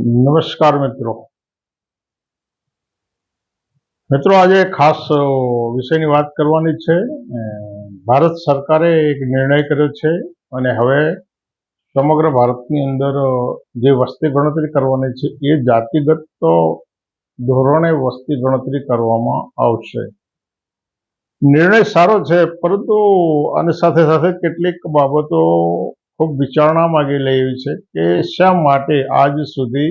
નમસ્કાર મિત્રો. મિત્રો, આજે ખાસ વિષયની વાત કરવાની છે. ભારત સરકારે એક નિર્ણય કર્યો છે અને હવે સમગ્ર ભારતની અંદર જે વસ્તી ગણતરી કરવાની છે એ જાતિગત ધોરણે વસ્તી ગણતરી કરવામાં આવશે. નિર્ણય સારો છે, પરંતુ આની સાથે સાથે કેટલીક બાબતો ખૂબ વિચારણા માંગી લેવી છે કે શા માટે આજ સુધી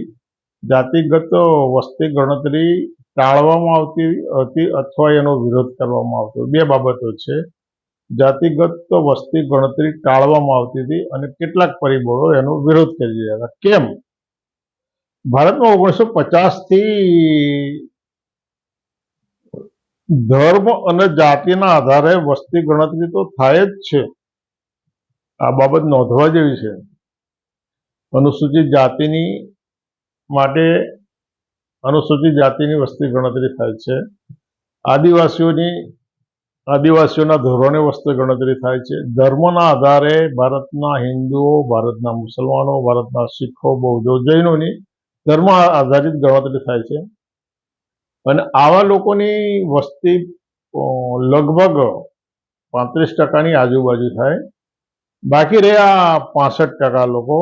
જાતિગત વસ્તી ગણતરી ટાળવામાં આવતી હતી અથવા એનો વિરોધ કરવામાં આવતો? બે બાબતો છે. જાતિગત વસ્તી ગણતરી ટાળવામાં આવતી હતી અને કેટલાક પરિબળો એનો વિરોધ કરી રહ્યા હતા. કેમ? ભારતમાં ઓગણીસો પચાસથી ધર્મ અને જાતિના આધારે વસ્તી ગણતરી તો થાય જ છે. આ બાબત નોંધવા જેવી છે. અનુસૂચિત જાતિની માટે અનુસૂચિત જાતિની વસ્તી ગણતરી થાય છે. આદિવાસીઓની, આદિવાસીઓના ધોરણે વસ્તી ગણતરી થાય છે. ધર્મના આધારે ભારતના હિન્દુઓ, ભારતના મુસલમાનો, ભારતના શીખો, બૌદ્ધો, જૈનોની ધર્મ આધારિત ગણતરી થાય છે. અને આવા લોકોની વસ્તી લગભગ પાંત્રીસ ટકાની આજુબાજુ થાય. બાકી રહ્યા પાસઠ ટકા લોકો.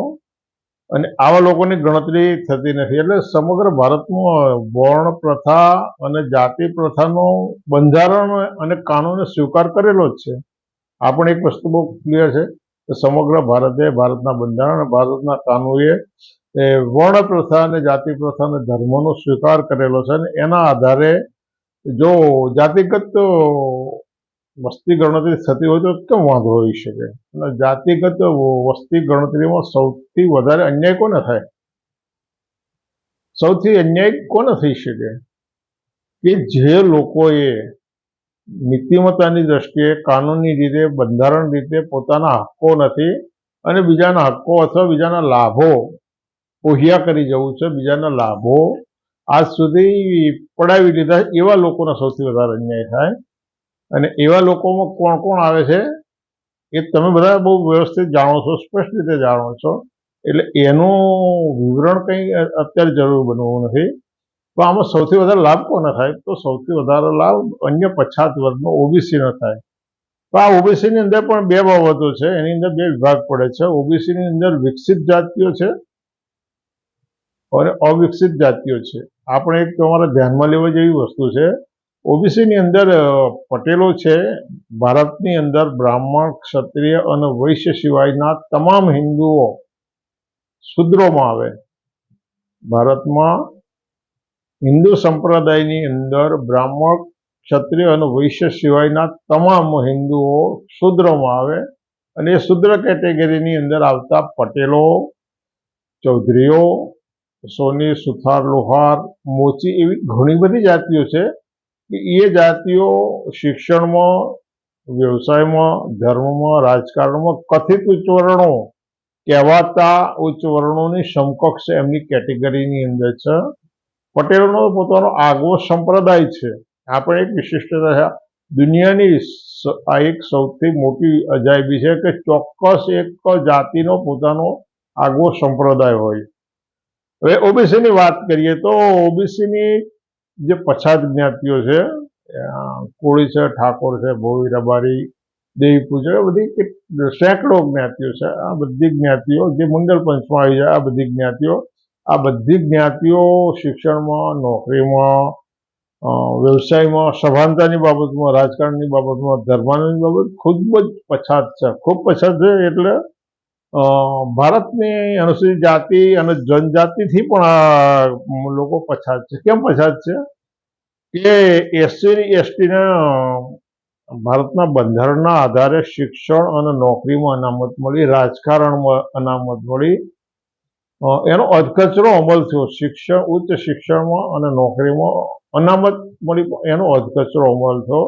અને આવા લોકોની ગણતરી થતી નથી. એટલે સમગ્ર ભારતમાં વર્ણ પ્રથા અને જાતિ પ્રથાનો બંધારણ અને કાનૂને સ્વીકાર કરેલો જ છે. આ પણ એક વસ્તુ બહુ ક્લિયર છે કે સમગ્ર ભારતે ભારતના બંધારણ ભારતના કાનૂએ વર્ણ પ્રથા અને જાતિ પ્રથા અને ધર્મનો સ્વીકાર કરેલો છે. અને એના આધારે જો જાતિગત વસ્તી ગણતરી થતી હોય તો કેમ વાંધો હોઈ શકે? અને જાતિગત વસ્તી ગણતરીમાં સૌથી વધારે અન્યાય કોને થાય? સૌથી અન્યાય કોને થઈ શકે? કે જે લોકોએ નીતિમત્તાની દ્રષ્ટિએ, કાનૂની રીતે, બંધારણ રીતે પોતાના હક્કો નથી અને બીજાના હક્કો અથવા બીજાના લાભો ઓહિયા કરી જવું છે, બીજાના લાભો આજ સુધી પડાવી લીધા એવા લોકોનો સૌથી વધારે અન્યાય થાય. અને એવા લોકોમાં કોણ કોણ આવે છે એ તમે બધા બહુ વ્યવસ્થિત જાણો છો, સ્પષ્ટ રીતે જાણો છો. એટલે એનું વિવરણ કંઈ અત્યારે જરૂર બનવું નથી. તો આમાં સૌથી વધારે લાભ કોને થાય? તો સૌથી વધારે લાભ અન્ય પછાત વર્ગનો ઓબીસીનો થાય. તો આ ઓબીસીની અંદર પણ બે બાબતો છે. એની અંદર બે વિભાગ પડે છે. ઓબીસીની અંદર વિકસિત જાતિઓ છે અને અવિકસિત જાતિઓ છે. આપણે એક તમારે ધ્યાનમાં લેવા જેવી વસ્તુ છે. ઓબીસીની અંદર પટેલો છે. ભારતની અંદર બ્રાહ્મણ, ક્ષત્રિય અને વૈશ્ય સિવાયના તમામ હિન્દુઓ શુદ્રોમાં આવે. ભારતમાં હિન્દુ સંપ્રદાયની અંદર બ્રાહ્મણ, ક્ષત્રિય અને વૈશ્ય સિવાયના તમામ હિન્દુઓ શુદ્રમાં આવે અને એ શુદ્ર કેટેગરીની અંદર આવતા પટેલો, ચૌધરીઓ, સોની સુથાર લોહાર, મોચી એવી ઘણી બધી જાતિઓ છે. કે એ જાતિઓ શિક્ષણમાં, વ્યવસાયમાં, ધર્મમાં, રાજકારણમાં કથિત ઉચ્ચ વર્ણો કહેવાતા ઉચ્ચ વર્ણોની સમકક્ષ એમની કેટેગરીની અંદર છે. પટેલનો પોતાનો આગવો સંપ્રદાય છે. આ પણ એક વિશિષ્ટતા છે. દુનિયાની આ એક સૌથી મોટી અજાયબી છે કે ચોક્કસ એક જાતિનો પોતાનો આગવો સંપ્રદાય હોય. હવે ઓબીસીની વાત કરીએ તો ઓબીસીની જે પછાત જ્ઞાતિઓ છે કોળી છે ઠાકોર છે ભોવી રબારી, દેવી પૂજક, એ બધી સેંકડો જ્ઞાતિઓ છે. આ બધી જ્ઞાતિઓ જે મંગલ પંચમાં આવી જાય, આ બધી જ્ઞાતિઓ, આ બધી જ્ઞાતિઓ શિક્ષણમાં, નોકરીમાં વ્યવસાયમાં, સભાનતાની બાબતમાં, રાજકારણની બાબતમાં ધર્માની બાબત ખૂબ જ પછાત છે. ખૂબ પછાત છે એટલે ભારતની અનુસૂચિત જાતિ અને જનજાતિથી પણ લોકો પછાત છે. કેમ પછાત છે? કે એસસી એસટીને ભારતના બંધારણના આધારે શિક્ષણ અને નોકરીમાં અનામત મળી, રાજકારણમાં અનામત મળી. એનો અધકચરો અમલ થયો. શિક્ષણ, ઉચ્ચ શિક્ષણમાં અને નોકરીમાં અનામત મળી, એનો અધકચરો અમલ થયો.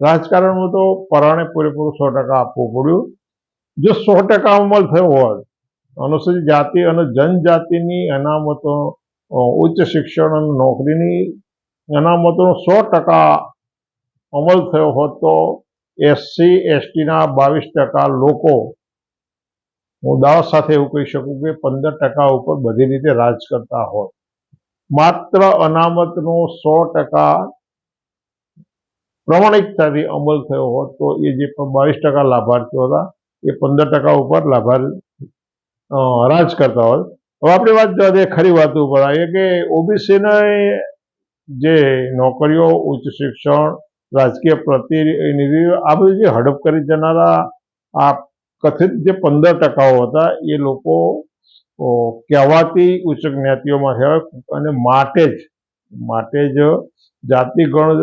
રાજકારણમાં તો પરાણે પૂરેપૂરું સો ટકા આપવું પડ્યું. જો સો ટકા અમલ થયો હોત અનુસૂચિત જાતિ અને જનજાતિની અનામતો ઉચ્ચ શિક્ષણ અને નોકરીની અનામતોનો સો ટકા અમલ થયો હોત તો એસસી, એસટીના બાવીસ ટકા લોકો, હું દાવા સાથે એવું કહી શકું કે પંદર ટકા ઉપર બધી રીતે રાજ કરતા હોત. માત્ર અનામતનો સો ટકા પ્રમાણિકતાથી અમલ થયો હોત તો એ જે બાવીસ ટકા લાભાર્થીઓ હતા એ પંદર ટકા ઉપર લાભાર હરાજ કરતા હોય. હવે આપણે વાત જવા દે ખરી વાત ઉપર આવીએ કે ઓબીસીને જે નોકરીઓ, ઉચ્ચ શિક્ષણ, રાજકીય પ્રતિનિધિ આ બધું જે હડપ કરી જનારા, આ કથિત જે પંદર ટકાઓ હતા, એ લોકો કહેવાતી ઉચ્ચ જ્ઞાતિઓમાં છે અને માટે જ માટે જ જાતિગણ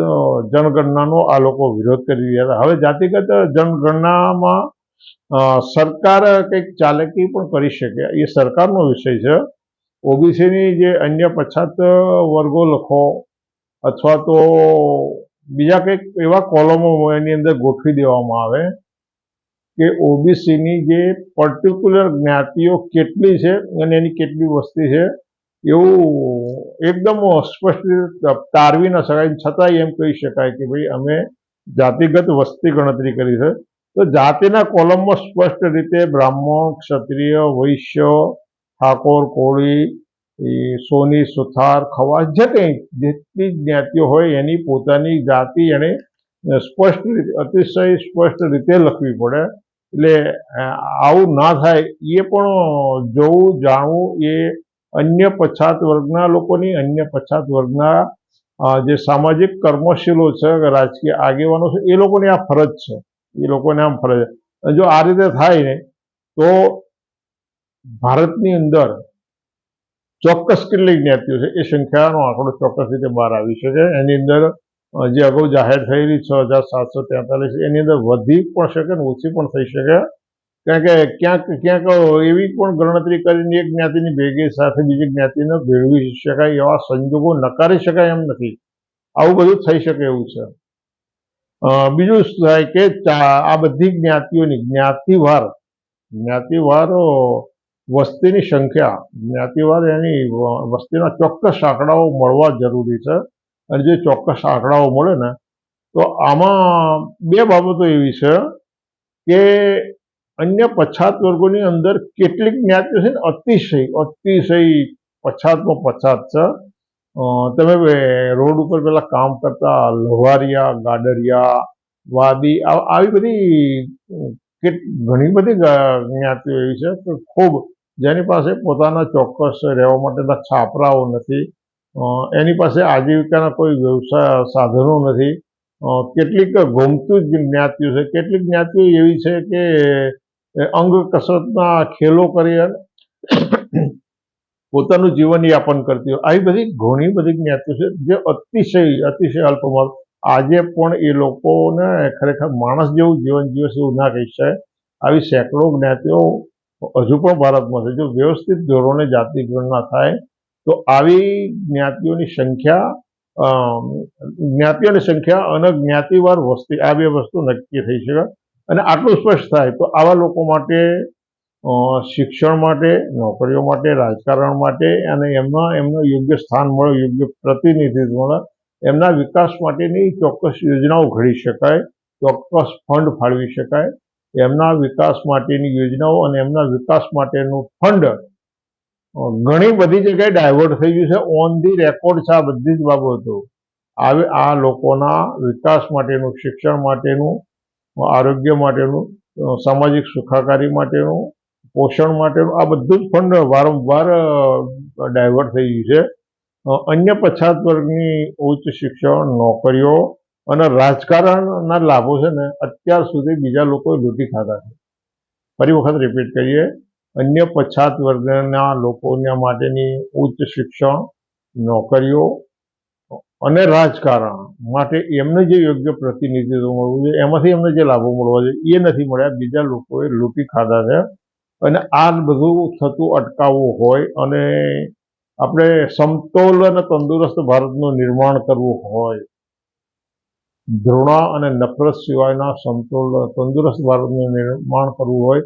જનગણનાનો આ લોકો વિરોધ કરી રહ્યા હતા. હવે જાતિગત જનગણનામાં સરકાર કંઈક ચાલાકી પણ કરી શકે. એ સરકારનો વિષય છે. ઓબીસીની જે અન્ય પછાત વર્ગો લખો અથવા તો બીજા કંઈક એવા કોલમો એની અંદર ગોઠવી દેવામાં આવે કે ઓબીસીની જે પર્ટિક્યુલર જ્ઞાતિઓ કેટલી છે અને એની કેટલી વસ્તી છે એવું એકદમ સ્પષ્ટ રીતે તારવી ન શકાય. છતાંય એમ કહી શકાય કે ભાઈ અમે જાતિગત વસ્તી ગણતરી કરી છે. તો જાતિના કોલમમાં સ્પષ્ટ રીતે બ્રાહ્મણ, ક્ષત્રિય, વૈશ્ય, ઠાકોર, કોળી સોની, સુથાર, ખવાસ, જે કંઈ, જેટલી જ્ઞાતિઓ હોય એની પોતાની જાતિ એને સ્પષ્ટ રીતે, અતિશય સ્પષ્ટ રીતે લખવી પડે. એટલે આવું ના થાય, એ પણ જોવું, જાણવું, એ અન્ય પછાત વર્ગના લોકોની અન્ય પછાત વર્ગના જે સામાજિક કર્મશીલો છે રાજકીય આગેવાનો છે, એ લોકોની આ ફરજ છે. એ લોકોને આમ ફરજ જો આ રીતે થાય ને, તો ભારતની અંદર ચોક્કસ કેટલી જ્ઞાતિઓ છે, એ સંખ્યાનો આંકડો ચોક્કસ રીતે બહાર આવી શકે. એની અંદર જે અગાઉ જાહેર થયેલી છ હજાર સાતસો તેતાલીસ, એની અંદર વધી પણ શકે ને ઓછી પણ થઈ શકે. કારણ કે ક્યાંક ક્યાંક એવી પણ ગણતરી કરીને એક જ્ઞાતિની ભેગી સાથે બીજી જ્ઞાતિને ભેળવી શકાય એવા સંજોગો નકારી શકાય એમ નથી. આવું બધું થઈ શકે એવું છે. બીજું થાય કે આ બધી જ્ઞાતિઓની, જ્ઞાતિવાર જ્ઞાતિવાર વસ્તીની સંખ્યા, જ્ઞાતિવાર એની વસ્તીના ચોક્કસ આંકડાઓ મળવા જરૂરી છે. અને જે ચોક્કસ આંકડાઓ મળે ને, તો આમાં બે બાબતો એવી છે કે અન્ય પછાત વર્ગોની અંદર કેટલીક જ્ઞાતિઓ છે ને અતિશય અતિશય પછાતમાં પછાત છે. તમે રોડ ઉપર પેલા કામ કરતા લવારિયા ગાડરિયા, વાદી આવી બધી ઘણી બધી જ્ઞાતિઓ એવી છે કે ખૂબ જેની પાસે પોતાના ચોક્કસ રહેવા માટેના છાપરાઓ નથી. એની પાસે આજીવિકાના કોઈ વ્યવસાય, સાધનો નથી. કેટલીક ગમતું જ જ્ઞાતિઓ છે. કેટલીક જ્ઞાતિઓ એવી છે કે અંગ કસરતના ખેલો કરી પોતાનું જીવન યાપન કરતી હોય. આવી બધી ઘણી બધી જ્ઞાતિઓ છે જે અતિશય અતિશય અલ્પમાં આજે પણ એ લોકોને ખરેખર માણસ જેવું જીવન જીવે છે એવું ના કહી શકાય. આવી સેંકડો જ્ઞાતિઓ હજુ પણ ભારતમાં છે. જો વ્યવસ્થિત ધોરણે જાતિ ગણના થાય, તો આવી જ્ઞાતિઓની સંખ્યા જ્ઞાતિઓની સંખ્યા અને જ્ઞાતિવાર વસ્તી, આ બે વસ્તુ નક્કી થઈ શકે. અને આટલું સ્પષ્ટ થાય તો આવા લોકો માટે શિક્ષણ માટે, નોકરીઓ માટે, રાજકારણ માટે અને એમના, એમનું યોગ્ય સ્થાન મળે, યોગ્ય પ્રતિનિધિત્વ મળે, એમના વિકાસ માટેની ચોક્કસ યોજનાઓ ઘડી શકાય, ચોક્કસ ફંડ ફાળવી શકાય. એમના વિકાસ માટેની યોજનાઓ અને એમના વિકાસ માટેનું ફંડ ઘણી બધી જગ્યાએ ડાયવર્ટ થઈ ગયું છે. ઓન ધી રેકોર્ડ છે આ બધી જ બાબતો. આવે, આ લોકોના વિકાસ માટેનું, શિક્ષણ માટેનું, આરોગ્ય માટેનું સામાજિક સુખાકારી માટેનું પોષણ માટેનું આ બધું જ ફંડ વારંવાર ડાયવર્ટ થઈ ગયું છે. અન્ય પછાત વર્ગની ઉચ્ચ શિક્ષણ, નોકરીઓ અને રાજકારણના લાભો છે ને, અત્યાર સુધી બીજા લોકોએ લૂંટી ખાધા છે. ફરી વખત રિપીટ કરીએ. અન્ય પછાત વર્ગના લોકોના માટેની ઉચ્ચ શિક્ષણ, નોકરીઓ અને રાજકારણ માટે એમને જે યોગ્ય પ્રતિનિધિત્વ મળવું જોઈએ, એમાંથી એમને જે લાભો મળવા જોઈએ, એ નથી મળ્યા. બીજા લોકોએ લૂંટી ખાધા છે. અને આ બધું થતું અટકાવવું હોય અને આપણે સમતોલ અને તંદુરસ્ત ભારતનું નિર્માણ કરવું હોય. ધૃણા અને નફરત સિવાયના સમતોલ તંદુરસ્ત ભારતનું નિર્માણ કરવું હોય.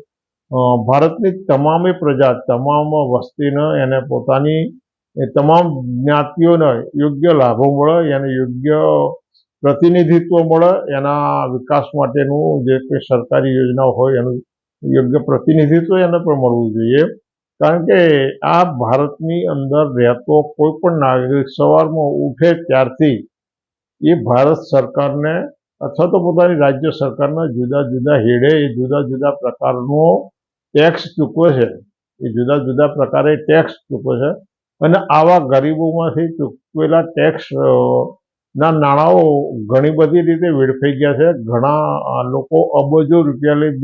ભારતની તમામે પ્રજા, તમામ વસ્તીને એને પોતાની તમામ જ્ઞાતિઓને યોગ્ય લાભો મળે, એને યોગ્ય પ્રતિનિધિત્વ મળે, એના વિકાસ માટેનું જે કંઈ સરકારી યોજનાઓ હોય એનું યોગ્ય પ્રતિનિધિત્વ એને પણ મળવું જોઈએ. કારણ કે આ ભારતની અંદર રહેતો કોઈ પણ નાગરિક સવારમાં ઉઠે ત્યારથી એ ભારત સરકારને અથવા તો પોતાની રાજ્ય સરકારના જુદા જુદા હેડે એ જુદા જુદા પ્રકારનો ટેક્સ ચૂકવે છે. એ જુદા જુદા પ્રકારે ટેક્સ ચૂકવે છે. અને આવા ગરીબોમાંથી ચૂકવેલા ટેક્સ ના નાણાંઓ ઘણી બધી રીતે વેડફાઈ ગયા છે. ઘણા લોકો અબજો રૂપિયા લઈ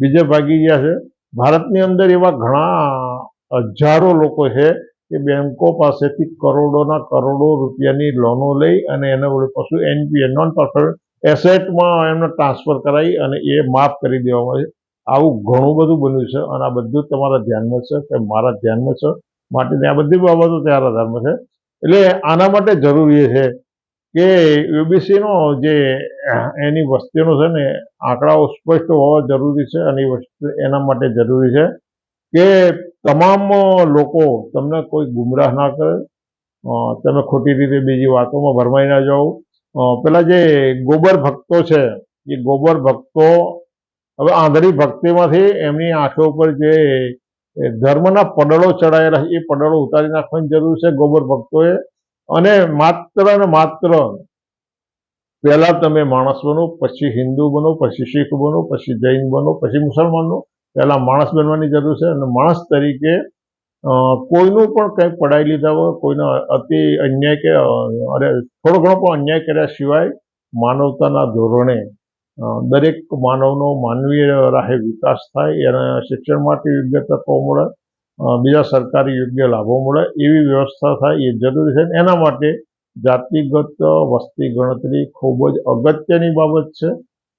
બીજે ભાગી ગયા છે. ભારતની અંદર એવા ઘણા હજારો લોકો છે કે બેંકો પાસેથી કરોડોના કરોડો રૂપિયાની લોનો લઈ અને એને કશું એનપીએ નોન પરફોર્મન્ટ એસેટમાં એમને ટ્રાન્સફર કરાવી અને એ માફ કરી દેવામાં આવે આવું ઘણું બધું બન્યું છે અને આ બધું તમારા ધ્યાનમાં છે કે મારા ધ્યાનમાં છે. માટે આ બધી બાબતો ત્યારે ધ્યાનમાં છે. એટલે આના માટે જરૂરી છે કે યુબીસીનો જે એની વસ્તીનો છે ને, આંકડાઓ સ્પષ્ટ હોવા જરૂરી છે અને એના માટે જરૂરી છે કે તમામ લોકો તમને કોઈ ગુમરાહ ના કરે તમે ખોટી રીતે બીજી વાતોમાં ભરમાઈ ના જાઓ. પેલા જે ગોબર ભક્તો છે, એ ગોબર ભક્તો હવે આંધળી ભક્તિમાંથી એમની આંખો ઉપર જે ધર્મના પડળો ચડાયેલા એ પડળો ઉતારી નાખવાની જરૂર છે ગોબર ભક્તોએ. અને માત્ર ને માત્ર પહેલા તમે માણસ બનો, પછી હિન્દુ બનો, પછી શીખ બનો, પછી જૈન બનો, પછી મુસલમાન બનો, પહેલા માણસ બનવાની જરૂર છે અને માણસ તરીકે કોઈનું પણ કંઈ પડાઈ લીધા હોય, કોઈનો અતિ અન્યાય કે અરે, થોડો ઘણો પણ અન્યાય કર્યા સિવાય માનવતાના ધોરણે દરેક માનવનો માનવીય રાહે વિકાસ થાય, એના શિક્ષણ માટે યોગ્ય તકો મળે બીજા સરકારી યોગ્ય લાભો મળે એવી વ્યવસ્થા થાય એ જરૂરી છે. એના માટે જાતિગત વસ્તી ગણતરી ખૂબ જ અગત્યની બાબત છે.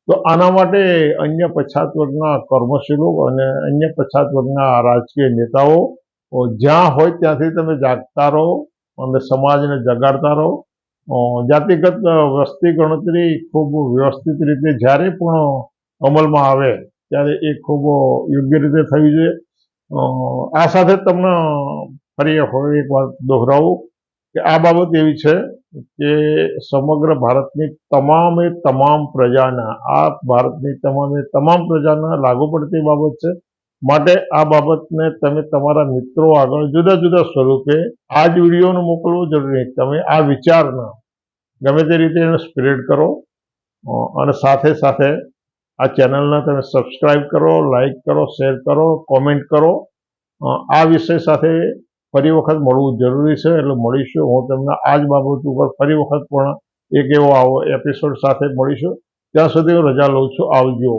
તો આના માટે અન્ય પછાત વર્ગના કર્મશીલો અને અન્ય પછાત વર્ગના રાજકીય નેતાઓ જ્યાં હોય ત્યાંથી તમે જાગતા રહો અને સમાજને જગાડતા રહો. જાતિગત વસ્તી ગણતરી ખૂબ વ્યવસ્થિત રીતે જ્યારે પણ અમલમાં આવે ત્યારે એ ખૂબ યોગ્ય રીતે થવી જોઈએ. આ સાથે તમને ફરી એક વાર દોહરાવું કે આ બાબત એવી છે કે સમગ્ર ભારતની તમામે તમામ પ્રજાના, આ ભારતની તમામે તમામ પ્રજાના લાગુ પડતી બાબત છે. માટે આ બાબતને તમે તમારા મિત્રો આગળ જુદા જુદા સ્વરૂપે આ જ વિડીયોને મોકલવો જરૂરી તમે આ વિચારના ગમે તે રીતે એને સ્પ્રેડ કરો અને સાથે સાથે આ ચેનલને તમે સબસ્ક્રાઈબ કરો લાઈક કરો શેર કરો કોમેન્ટ કરો. આ વિષય સાથે ફરી વખત મળવું જરૂરી છે, એટલે મળીશું. હું તમને આ જ બાબત ઉપર ફરી વખત પણ એક એવો આવો એપિસોડ સાથે મળીશું. ત્યાં સુધી હું રજા લઉં છું. આવજો.